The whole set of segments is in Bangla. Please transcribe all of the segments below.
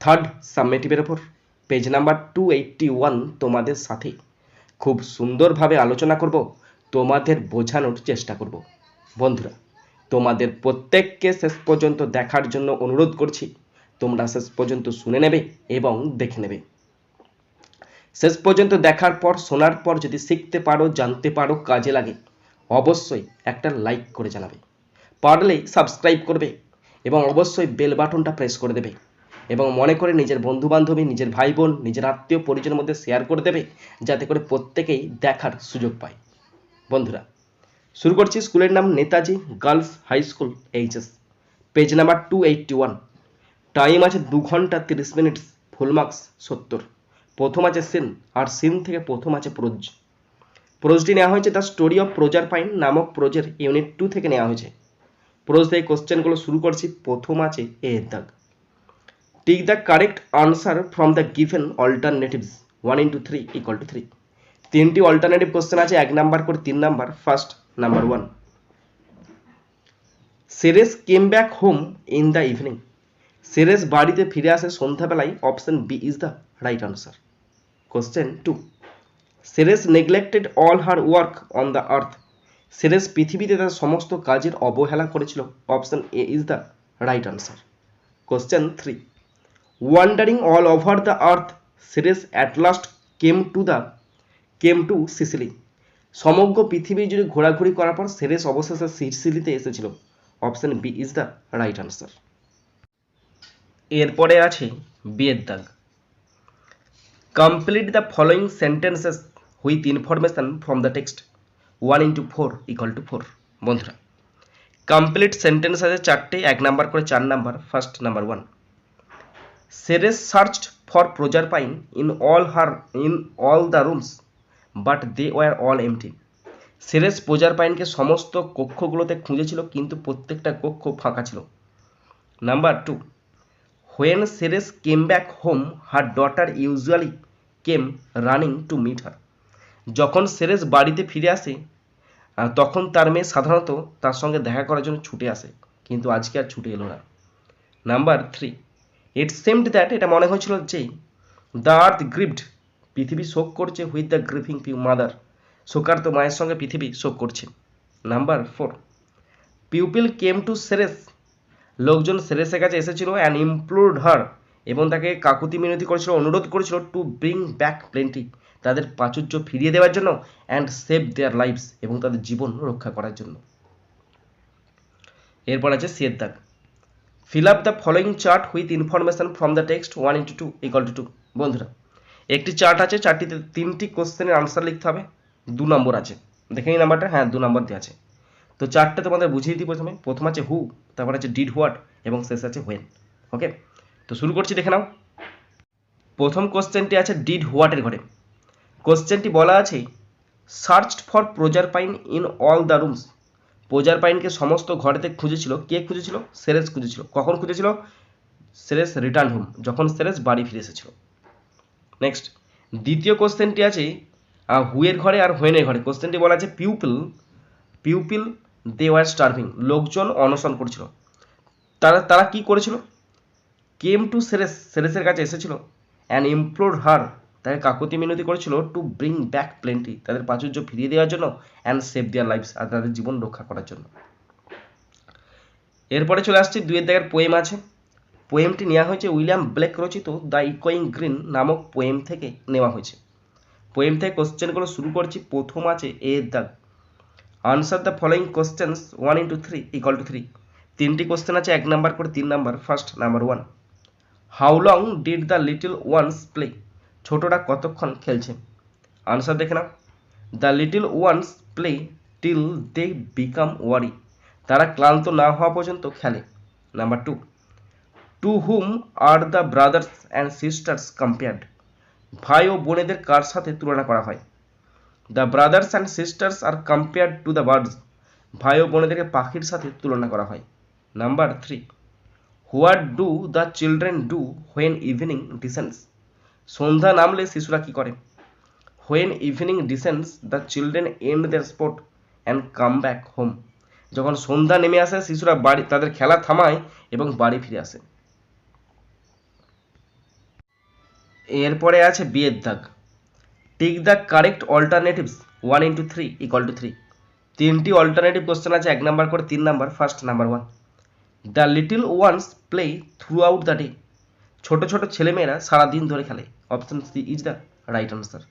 থার্ড সাবমেটিভের ওপর page number two eighty one তোমাদের সাথে খুব সুন্দরভাবে আলোচনা করব, তোমাদের বোঝানোর চেষ্টা করব। বন্ধুরা, তোমাদের প্রত্যেককে শেষ পর্যন্ত দেখার জন্য অনুরোধ করছি, তোমরা শেষ পর্যন্ত শুনে নেবে এবং দেখে নেবে। শেষ পর্যন্ত দেখার পর, শোনার পর যদি শিখতে পারো, জানতে পারো, কাজে লাগে, অবশ্যই একটা লাইক করে জানাবে। পারলে সাবস্ক্রাইব করবে এবং অবশ্যই বেল বাটনটা প্রেস করে দেবে। এবং মনে করে নিজের বন্ধু বান্ধবী নিজের ভাই বোন নিজের আত্মীয় পরিজনের মধ্যে শেয়ার করে দেবে, যাতে করে প্রত্যেকেই দেখার সুযোগ পায়। বন্ধুরা, শুরু করছি স্কুলের নাম Netaji girls high school, HS. Page number two eighty one time আছে দু ঘণ্টা তিরিশ মিনিট ফুল মার্কস সত্তর। প্রথম আছে সিন আর সিন থেকে প্রথম আছে প্রোজ প্রোজটি নেওয়া হয়েছে দ্য স্টোরি অফ প্রোজার পাইন নামক প্রোজের ইউনিট টু থেকে নেওয়া হয়েছে। প্রোজ থেকে কোশ্চেনগুলো শুরু করছি, প্রথম আছে এ দাগ। Tick the correct answer from the given alternatives one into three equal to three তিনটি অল্টারনেটিভ কোশ্চেন আছে, এক নাম্বার করে তিন number first number one Ceres came back home in the evening Ceres বাড়িতে ফিরে আসে সন্ধ্যাবেলায়। Option B is the right answer question two Ceres neglected all her work on the earth Ceres পৃথিবীতে তার সমস্ত কাজের অবহেলা করেছিল। Option A is the right answer question three wandering all over the earth Ceres at last came to the came to Sicily সমগ্র পৃথিবী জুড়ে ঘোরাঘুরি করার পর সেরেস অবশেষে সিসিলিতে এসেছিল। Option B is the right answer এরপরে আছে বিয়ের দাগ। Complete the following sentences with information from the text one into four equal to four বন্ধুরা কমপ্লিট সেন্টেন্স আছে চারটে, এক নাম্বার করে চার number first number one Ceres searched for Proserpine in all her in all the rooms but they were all empty Ceres প্রজার পাইনকে সমস্ত কক্ষগুলোতে খুঁজেছিল, কিন্তু প্রত্যেকটা কক্ষ ফাঁকা ছিল। Number two when Ceres came back home her daughter usually came running to meet her যখন সেরেস বাড়িতে ফিরে আসে তখন তার মেয়ে সাধারণত তার সঙ্গে দেখা করার জন্য ছুটে আসে, কিন্তু আজকে আর ছুটে এলো না। Number three it seemed that এটা মনে হয়েছিল যে দ্য আর্থ গ্রিভড পৃথিবী শোক করছে উইথ দ্য গ্রিভিং পিউ মাদার শোকার্ত মায়ের সঙ্গে পৃথিবী শোক করছে। Number four pupil came to Ceres লোকজন সেরেসের কাছে এসেছিল অ্যান্ড ইমপ্লোর্ড হার এবং তাকে কাকুতি মিনতি করেছিল, অনুরোধ করেছিল টু ব্রিং ব্যাক প্লেন্টি তাদের প্রাচুর্য ফিরিয়ে দেওয়ার জন্য অ্যান্ড সেভ দেয়ার লাইফস এবং তাদের জীবন রক্ষা করার জন্য। এরপর আছে সিয়ের দাগ fill up the following chart with information from the text one into two equal to two বন্ধুরা, একটি চার্ট আছে, চারটিতে তিনটি কোশ্চেনের আনসার লিখতে হবে, দু নম্বর আছে। দেখে নিই নাম্বারটা হ্যাঁ দু নম্বর দেওয়া আছে। তো চারটে তোমাদের বুঝিয়ে দিই প্রথমে। প্রথম আছে হু তারপর আছে ডিড হোয়াট এবং শেষ আছে হোয়েন ওকে তো শুরু করছি, দেখে নাও। প্রথম কোশ্চেনটি আছে ডিড হোয়াটের ঘরে। কোশ্চেনটি বলা আছে searched for Proserpine in all the rooms প্রজার পাইনকে সমস্ত ঘরেতে খুঁজেছিল, কে খুঁজেছিল? সেরেস খুঁজেছিল। কখন খুঁজেছিল? সেরেস রিটার্ন হোম, যখন সেরেস বাড়ি ফিরে এসেছিল। নেক্সট দ্বিতীয় কোশ্চেনটি আছে হুয়ের ঘরে আর হোয়েনের ঘরে? কোশ্চেনটি বলা আছে pupil pupil they were starving লোকজন অনশন করছিল। তারা তারা কি করেছিল? কেম টু সেরেস, সেরেসের কাছে এসেছিল। অ্যান্ড ইমপ্লোর হার তাকে কাকুতি মিনতি করেছিল টু ব্রিং ব্যাক প্লেন্টি তাদের প্রাচুর্য ফিরিয়ে দেওয়ার জন্য অ্যান্ড সেভ দেয়ার লাইফস আর তাদের জীবন রক্ষা করার জন্য। এরপরে চলে আসছে দুয়ের দাগের পোয়েম আছে। পোয়েমটি নেওয়া হয়েছে উইলিয়াম ব্লেক রচিত দ্য ইকোয়িং গ্রিন নামক পোয়েম থেকে নেওয়া হয়েছে। পোয়েম থেকে কোশ্চেনগুলো শুরু করছি, প্রথম আছে এ দাগ। Answer the following questions one into three equal to three তিনটি কোশ্চেন আছে, এক নাম্বার করে তিন number first number one how long did the little ones play ছোটরা কতক্ষণ খেলছে? আনসার দেখে নাও। The little ones play till they become weary তারা ক্লান্ত না হওয়া পর্যন্ত খেলে। Number two to whom are the brothers and sisters compared ভাই ও বোনেদের কার সাথে তুলনা করা হয়? The brothers and sisters are compared to the birds ভাই ও বোনেদেরকে পাখির সাথে তুলনা করা হয়। Number three what do the children do when evening descends সন্ধ্যা নামলে শিশুরা কি করে? When evening descends the children end their sport and come back home যখন সন্ধ্যা নেমে আসে, শিশুরা বাড়ি তাদের খেলা থামায় এবং বাড়ি ফিরে আসে। এরপরে আছে বিয়ের দাগ। Tick the correct alternatives one into three equal to three তিনটি অল্টারনেটিভ কোশ্চেন আছে, এক নাম্বার করে তিন number first number one the little ones play throughout the day ছোট ছোট ছেলেমেয়েরা সারাদিন ধরে খেলে। Option C is the right answer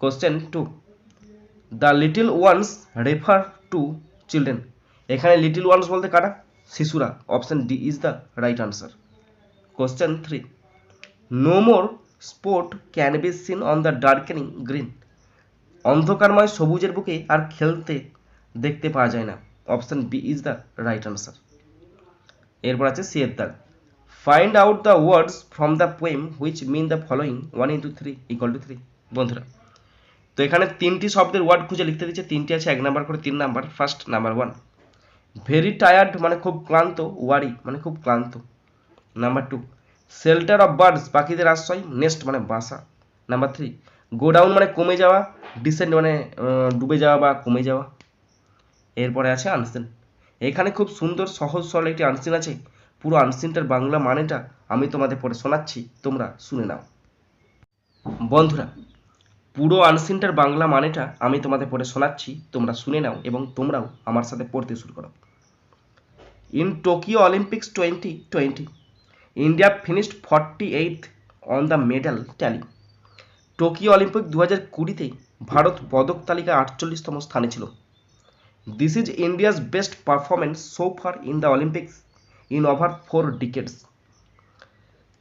question two the little ones refer to children এখানে লিটিল ওয়ান্স বলতে কারা? শিশুরা। Option D is the right answer question three no more sport can be seen on the darkening green অন্ধকারময় সবুজের বুকে আর খেলতে দেখতে পাওয়া যায় না। Option B is the right answer এরপর আছে সিয়ের দাগ find out the words from the poem which mean the following one into three equal to three বন্ধুরা, তো এখানে তিনটি শব্দের ওয়ার্ড খুঁজে লিখতে দিচ্ছে তিনটি আছে, এক নাম্বার করে তিন number first number one very tired মানে খুব ক্লান্ত ওয়ারি মানে খুব ক্লান্ত। Number two shelter of birds পাখিদের আশ্রয় নেস্ট মানে বাসা। নাম্বার থ্রি গোডাউন মানে কমে যাওয়া ডিসেন্ট মানে ডুবে যাওয়া বা কমে যাওয়া। এরপরে আছে আনসেন এখানে খুব সুন্দর, সহজ, সরল একটি আনসিন আছে। পুরো আনসিনটার বাংলা মানেটা আমি তোমাদের পরে শোনাচ্ছি, তোমরা শুনে নাও। বন্ধুরা, পুরো আনসিনটার বাংলা মানেটা আমি তোমাদের পরে শোনাচ্ছি, তোমরা শুনে নাও এবং তোমরাও আমার সাথে পড়তে শুরু করো। In Tokyo Olympics twenty twenty India finished forty eight on the medal tally Tokyo Olympic দু হাজার কুড়িতে ভারত পদক তালিকা আটচল্লিশতম স্থানে ছিল। This is India's best performance so far in the Olympics in over four decades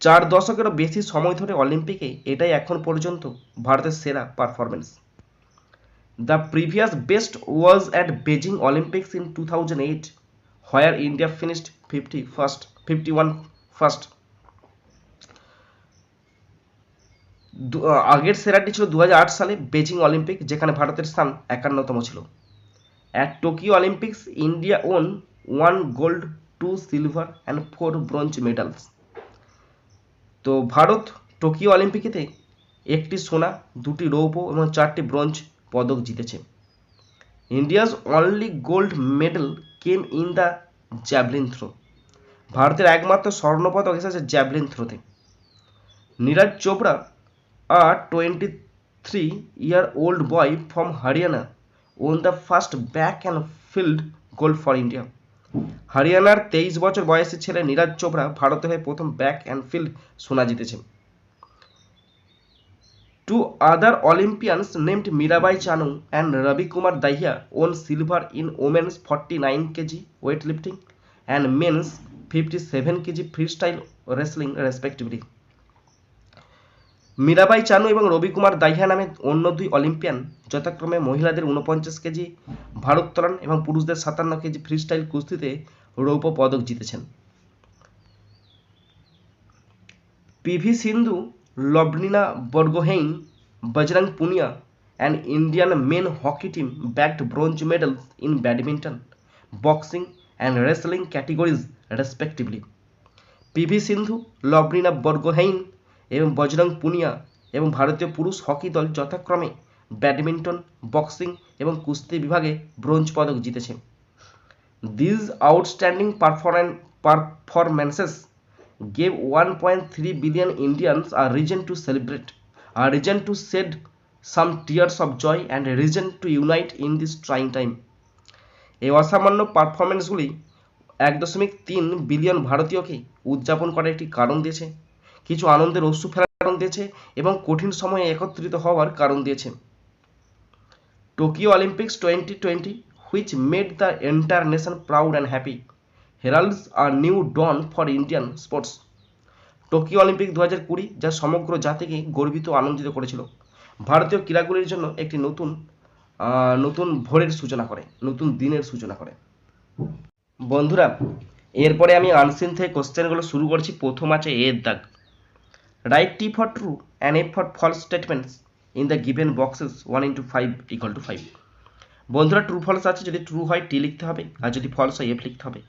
চার দশকেরও বেশি সময় ধরে অলিম্পিকে এটাই এখন পর্যন্ত ভারতের সেরা performance the previous best was at Beijing Olympics in two thousand eight where India finished fifty first fifty one first আগের সেরাটি ছিল দু হাজার আট সালে বেজিং অলিম্পিক যেখানে ভারতের স্থান একান্নতম ছিল। At Tokyo Olympics India won one gold two silver and four bronze medals তো ভারত টোকিও অলিম্পিকেতে একটি সোনা, দুটি রৌপ্য এবং চারটি ব্রোঞ্জ পদক জিতেছে। India's only gold medal came in the javelin throw ভারতের একমাত্র স্বর্ণপদক এসেছে javelin থ্রোতে Neeraj Chopra are twenty three year old boy from Haryana won the first back and field gold for India হরিয়ানার তেইশ বছর বয়সী ছেলে নীরজ চোপড়া ভারতের হয়ে প্রথম ব্যাক অ্যান্ড ফিল্ড সোনা জিতেছেন two other Olympians named Mirabai Chanu and Ravi Kumar Dahiya won silver in women's forty nine K G weight lifting and men's fifty seven K G free style wrestling respectively. Mirabai Chanu এবং রবি কুমার দাহিয়া নামে অন্য দুই অলিম্পিয়ান যথাক্রমে মহিলাদের উনপঞ্চাশ কেজি ভারোত্তোলন এবং পুরুষদের সাতান্ন কেজি ফ্রি স্টাইল কুস্তিতে রৌপ্য পদক জিতেছেন। P V Sindhu Lovlina Borgohain Bajrang Punia and Indian men hockey team bagged bronze medal in badminton boxing and wrestling categories respectively P V Sindhu Lovlina Borgohain এবং বজরং পুনিয়া এবং ভারতীয় পুরুষ হকি দল যথাক্রমে ব্যাডমিন্টন বক্সিং এবং কুস্তি বিভাগে ব্রোঞ্জ পদক জিতেছে। These outstanding performances gave 1.3 billion Indians a reason to celebrate, a reason to shed some tears of joy, and a reason to unite in this trying time. এই অসামান্য পারফরমেন্সগুলি এক দশমিক তিন বিলিয়ন ভারতীয়কে উদযাপন করার একটি কারণ দিয়েছে কিছু আনন্দের অশ্রু ফেলার কারণ দিয়েছে এবং কঠিন সময়ে একত্রিত হওয়ার কারণ দিয়েছে Tokyo Olympics twenty twenty which made the entire nation proud and happy heralds are new dawn for Indian sports Tokyo Olympic দু হাজার কুড়ি যা সমগ্র জাতিকে গর্বিত আনন্দিত করেছিল। ভারতীয় ক্রীড়াগুলির জন্য একটি নতুন নতুন ভোরের সূচনা করে, নতুন দিনের সূচনা করে। বন্ধুরা, এরপরে আমি আনসিন থেকে কোশ্চেনগুলো শুরু করছি। প্রথম আছে এর দাগ। Write T for true and F for false statements in the given boxes one into five equal to five বন্ধুরা ট্রু ফলস আছে, যদি ট্রু হয় টি লিখতে হবে, আর যদি ফলস হয় এফ লিখতে হবে।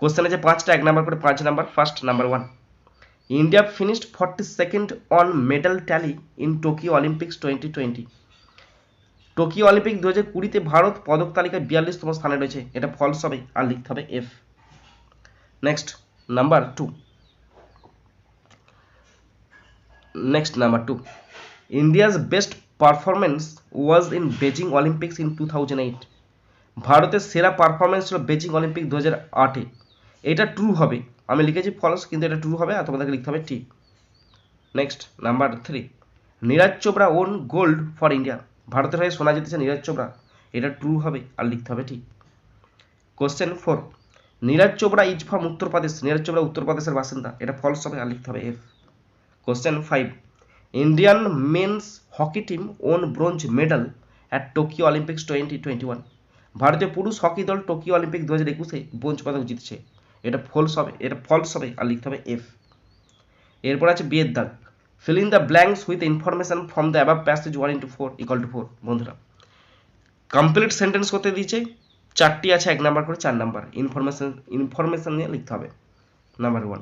কোশ্চেন আছে পাঁচটা, এক নাম্বার করে পাঁচ number first number one India finished forty second on medal tally in Tokyo Olympics twenty twenty Tokyo Olympic দু হাজার কুড়িতে ভারত পদক তালিকায় বিয়াল্লিশতম স্থানে রয়েছে। এটা ফলস হবে, আর লিখতে হবে F next number two next number two India's best performance was in Beijing Olympics in two thousand eight ভারতের সেরা পারফরমেন্স ছিল বেজিং অলিম্পিক দু হাজার আটে এটা ট্রু হবে। আমি লিখেছি ফলস কিন্তু এটা ট্রু হবে আর তোমাদেরকে লিখতে হবে ঠিক। Next number three Neeraj Chopra won gold for India ভারতের হয়ে শোনা জিতেছে নীরাজ চোপড়া এটা ট্রু হবে আর লিখতে হবে ঠিক। Question four Neeraj Chopra is from Uttar Pradesh. Neeraj Chopra উত্তরপ্রদেশের বাসিন্দা। এটা ফলস হবে আর লিখতে হবে F question five Indian men's hockey team won bronze medal at Tokyo Olympics twenty twenty one ভারতীয় পুরুষ হকি দল টোকিও অলিম্পিক দু হাজার একুশে ব্রোঞ্জ পদক জিতছে। এটা ফলস হবে, এটা ফলস হবে আর লিখতে হবে এফ এরপর আছে বিয়ের দাগ। Fill in the blanks with information from the above passage one into four equal to four বন্ধুরা। কমপ্লিট সেন্টেন্স করতে দিয়েছে, চারটি আছে এক নাম্বার করে, চার নাম্বার ইনফরমেশন ইনফরমেশন নিয়ে লিখতে হবে। Number one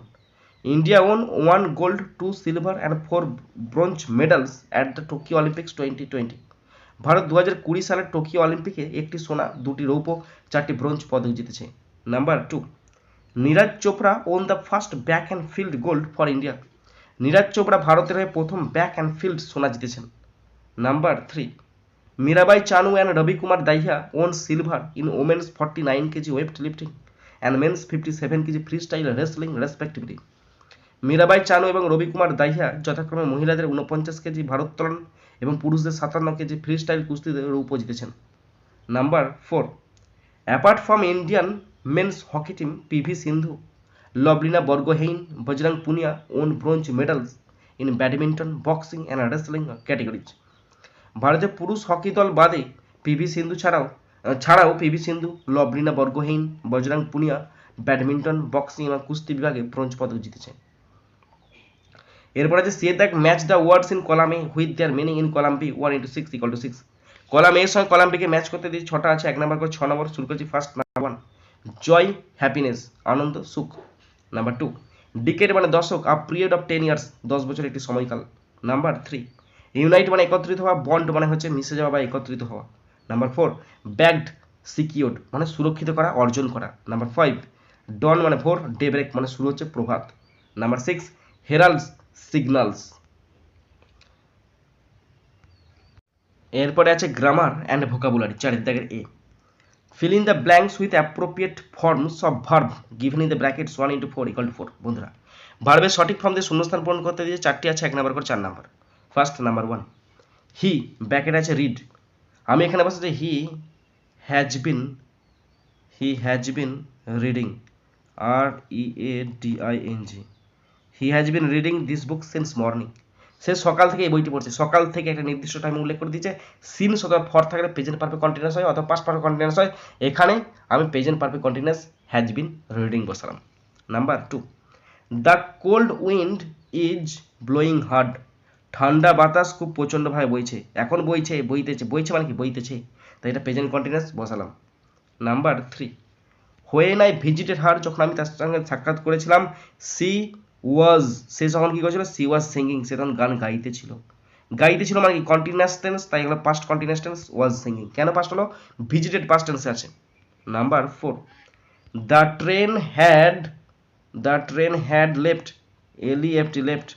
won one gold two silver and four bronze medals at the Tokyo Olympics twenty twenty Bharat দু হাজার কুড়ি সালের টোকিও অলিম্পিকে একটি সোনা, দুটি রৌপ্য, চারটি ব্রোঞ্জ পদক জিতেছে। Number two Neeraj Chopra won the first back and field gold for India Neeraj Chopra ভারতের হয়ে প্রথম ব্যাক অ্যান্ড ফিল্ড সোনা জিতেছেন। Number three Mirabai Chanu and Ravi Kumar Dahiya won silver in women's forty nine kg weightlifting and men's fifty seven kg freestyle wrestling respectively Mirabai Chanu এবং রবি কুমার দাহিয়া যথাক্রমে মহিলাদের উনপঞ্চাশ কেজি ভারোত্তোলন এবং পুরুষদের সাতান্ন কেজি ফ্রি স্টাইল কুস্তিতে রৌপ্য জিতেছেন number four apart from Indian men's hockey team PV Sindhu Lovlina Borgohain Bajrang Punia won bronze medals in badminton boxing and wrestling categories ভারতের পুরুষ হকি দল বাদে পিভি সিন্ধু ছাড়াও ছাড়াও PV Sindhu Lovlina Borgohain Bajrang Punia badminton boxing এবং কুস্তি বিভাগে ব্রোঞ্জ পদক জিতেছে এরপর আছে C that match the words in column A with their meaning in column B one into six equal two six column এর সঙ্গে কলাম বিকে ম্যাচ করতে দিয়ে ছটা আছে, এক নাম্বার করে ছ নম্বর শুরু করছি first number one joy happiness আনন্দ, সুখ নাম্বার টু ডিকেট মানে দশক a period of ten years দশ বছর একটি সময়কাল নাম্বার থ্রি ইউনাইট মানে একত্রিত হওয়া বন্ড মানে হচ্ছে মিশে যাওয়া বা একত্রিত হওয়া নাম্বার ফোর ব্যাগড সিকিউরড মানে সুরক্ষিত করা, অর্জন করা নাম্বার ফাইভ ডন মানে ভোর ডে ব্রেক মানে শুরু হচ্ছে প্রভাত নাম্বার সিক্স হেরাল্ডস সিগনালস এরপরে আছে গ্রামার অ্যান্ড ভোকাবুলারি চারের দাগের এ fill in the blanks with appropriate forms of verb, given in the brackets 1 into 4 equal to 4 বন্ধুরা ভার্বের সঠিক ফর্ম দিয়ে শূন্যস্থান পূরণ করতে দিয়ে চারটি আছে, এক নাম্বার করে চার number first number one he bracket আছে রিড আমি এখানে বসেছি he has been he has been reading R E A D I N G he has been reading this book since morning সে সকাল থেকে এই বইটি পড়ছে। সকাল থেকে একটা নির্দিষ্ট টাইম উল্লেখ করে দিয়েছে। সিনস অথবা ফর থাকলে প্রেজেন্ট পারফেক্ট কন্টিনিউস হয় অথবা পাস্ট পারফেক্ট কন্টিনিউয়াস হয়। এখানে আমি present perfect continuous has been reading বসালাম। Number two the cold wind is blowing hard ঠান্ডা বাতাস খুব প্রচণ্ডভাবে বইছে। এখন বইছে, বইতেছে। বইছে মানে কি? বইতেছে। তাই এটা প্রেজেন্ট কন্টিনিউয়াস বসালাম। Number three when I visited her যখন আমি তার সঙ্গে সাক্ষাৎ করেছিলাম সি ওয়াজ সে যখন কী করেছিল? সি ওয়াজ সিঙ্গিং সে তখন গান গাইতেছিল গাইতেছিল মানে কি? কন্টিনিউয়াস টেন্স তাই হলো past continuous tense was singing কেন পাস্ট হলো? ভিজিটেড পাস্ট টেন্সে আছে। Number four the train had the train had left L E F T left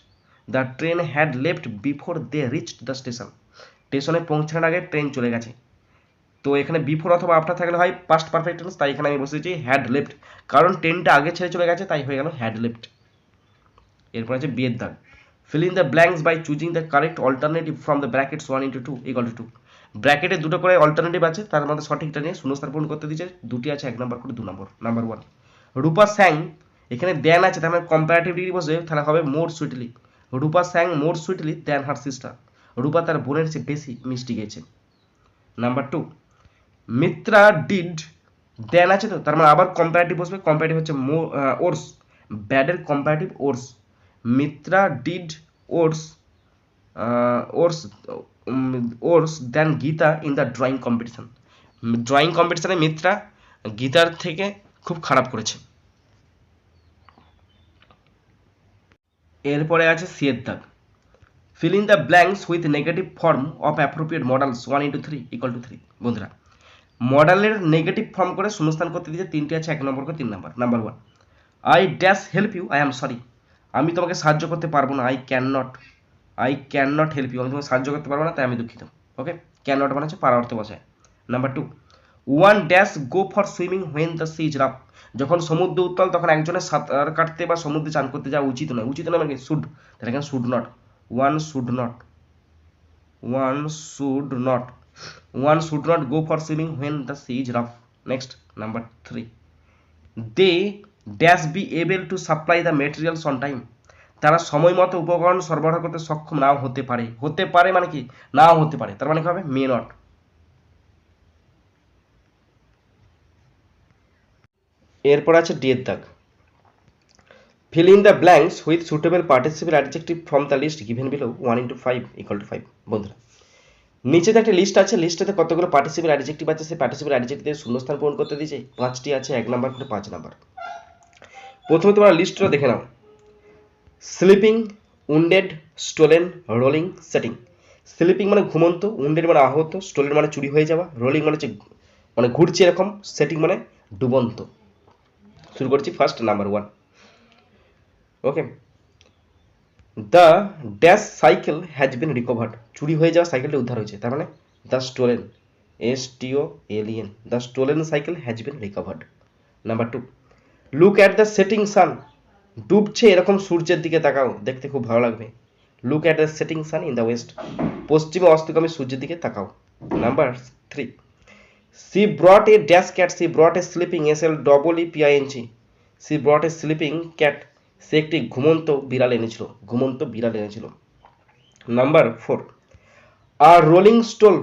the train had left before they reached the station স্টেশনে পৌঁছানোর আগে ট্রেন চলে গেছে। তো এখানে বিফোর অথবা আফটার থাকলে হয় পাস্ট পারফেক্ট টেন্স তাই এখানে আমি বসেছি হ্যাড লেফট কারণ ট্রেনটা আগে ছেড়ে চলে গেছে, তাই হয়ে গেল হ্যাড লেফট এরপর আছে বিয়ের দাগ। Fill in the blanks by choosing the correct alternative from the brackets one into two equal to two ব্র্যাকেটে দুটো করে অল্টারনেটিভ আছে, তার মধ্যে সঠিকটা নিয়ে শূন্যস্থান পূরণ করতে দিচ্ছে দুটি আছে এক নম্বর করে দু নম্বর নাম্বার ওয়ান রূপা স্যাং এখানে দেন আছে, তার মানে কম্পারেটিভ ডিগ্রি বসে, তাহলে হবে more sweetly Rupa sang more sweetly than her sister Rupa তার বোনের চেয়ে বেশি মিষ্টি গেছে number two Mitra did than আছে তো, তার মানে আবার কম্পারেটিভ বসবে কম্পারেটিভ হচ্ছে মো worse ব্যাডের comparative worse Mitra did worse worse worse than Geeta in the drawing competition drawing কম্পিটিশনে মিত্রা গীতার থেকে খুব খারাপ করেছে। এরপরে আছে সিয়ের দাগ fill in the blanks with negative form of appropriate modals one into three equal to three বন্ধুরা মডেলের নেগেটিভ ফর্ম করে শূন্যস্থান করতে দিয়েছে তিনটি আছে, এক নম্বর করে তিন নম্বর। Number one I dash help you I am sorry আমি তোমাকে সাহায্য করতে পারব না I can not I can not help you আমি তোমাকে সাহায্য করতে পারব না, তাই আমি দুঃখিত ওকে ক্যান নট মানে হচ্ছে পারা অর্থে বসায় number two one dash go for swimming when the seas rough যখন সমুদ্র উত্তাল, তখন একজনের সাঁতার কাটতে বা সমুদ্রে চান করতে যাওয়া উচিত নয়। উচিত নয় মানে শুড তাহলে এখানে should not one should not one should not one should not go for swimming when the sea is rough next number three they dash be able to supply the materials on time তারা সময় মতো উপকরণ সরবরাহ করতে সক্ষম নাও হতে পারে। হতে পারে মানে কি? নাও হতে পারে। তার মানে কি হবে? মে নট এরপর আছে ডি এর দাগ। Fill in the blanks with suitable participle adjective from the list given below 1 into 5 equal to 5 বন্ধুরা, নিচেতে একটা লিস্ট আছে। লিস্টেতে কতগুলো পার্টিসিপেল অ্যাডজেক্টিভ আছে? সেই পার্টিসিপেল অ্যাডজেক্টিভ দিয়ে শূন্যস্থান পূরণ করতে দিয়েছে। পাঁচটি আছে, এক নাম্বার করে পাঁচ নাম্বার প্রথমে তোমরা লিস্টটা দেখে নাও। Sleeping wounded stolen rolling setting sleeping মানে ঘুমন্ত উন্ডেড মানে আহত স্টোলেন মানে চুরি হয়ে যাওয়া রোলিং মানে হচ্ছে মানে ঘুরছে এরকম সেটিং মানে ডুবন্ত। শুরু করছি first number one okay the dash cycle has been recovered চুরি হয়ে যাওয়া সাইকেলটা উদ্ধার হয়েছে, তার মানে the stolen S T O L E N the stolen cycle has been recovered number two look at the setting sun ডুবছে এরকম সূর্যের দিকে তাকাও, দেখতে খুব ভালো লাগবে। Look at the setting sun in the west পশ্চিমে অস্তগামী সূর্যের দিকে তাকাও। Number three she brought a dash cat she brought a sleeping S L double E P I N G she brought a sleeping cat সে একটি ঘুমন্ত বিড়াল এনেছিল, ঘুমন্ত বিড়াল এনেছিল। নাম্বার ফোর আর রোলিং স্টোল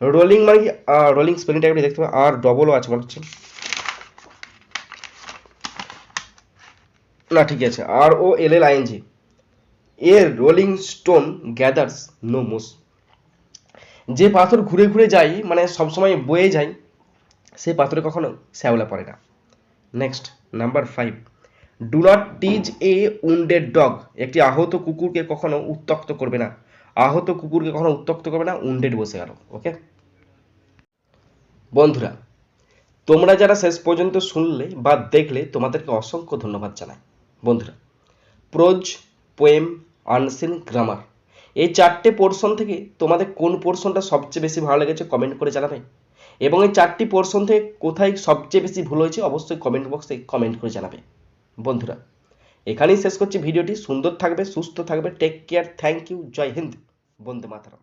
রোলিং মানে কি? রোলিং স্পেলিংটা একটু দেখতে পাবে আর ডবলও আছে মনে না, ঠিক আছে। R O L L I N G a rolling stone gathers no moss যে পাথর ঘুরে ঘুরে যাই মানে সবসময় বয়ে যায় সে পাথরে কখনো শ্যাওলা পড়ে না। Next number five do not tease a wounded dog একটি আহত কুকুরকে কখনো উত্তক্ত করবে না। আহত কুকুরকে কখনো উত্তক্ত করবে না উন্ডেড বসে গেল ওকে বন্ধুরা, তোমরা যারা শেষ পর্যন্ত শুনলে বা দেখলে, তোমাদেরকে অসংখ্য ধন্যবাদ জানাই। বন্ধুরা প্রোজ পোয়েম আনসিন গ্রামার এই চারটে পোর্শন থেকে তোমাদের কোন পোর্শনটা সবচেয়ে বেশি ভালো লেগেছে কমেন্ট করে জানাবে? এবং এই চারটি পোর্শন থেকে কোথায় সবচেয়ে বেশি ভুল হয়েছে অবশ্যই কমেন্ট বক্সে কমেন্ট করে জানাবে। বন্ধুরা, এখানেই শেষ করছি। ভিডিওটি সুন্দর থাকবে, সুস্থ থাকবে। টেক কেয়ার থ্যাংক ইউ জয় হিন্দ। বন্দে মাতারাম।